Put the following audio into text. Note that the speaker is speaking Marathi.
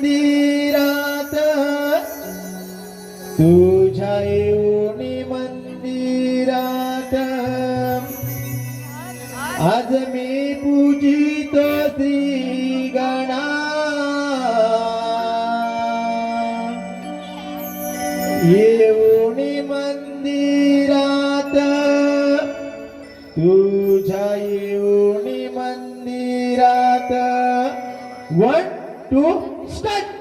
मंदिरात. तुझ्या येऊनी मंदिरात. आज मी पूजित श्री गणा येऊनी मंदिरात. तुझ्या येऊनी मंदिरात. One two Stop.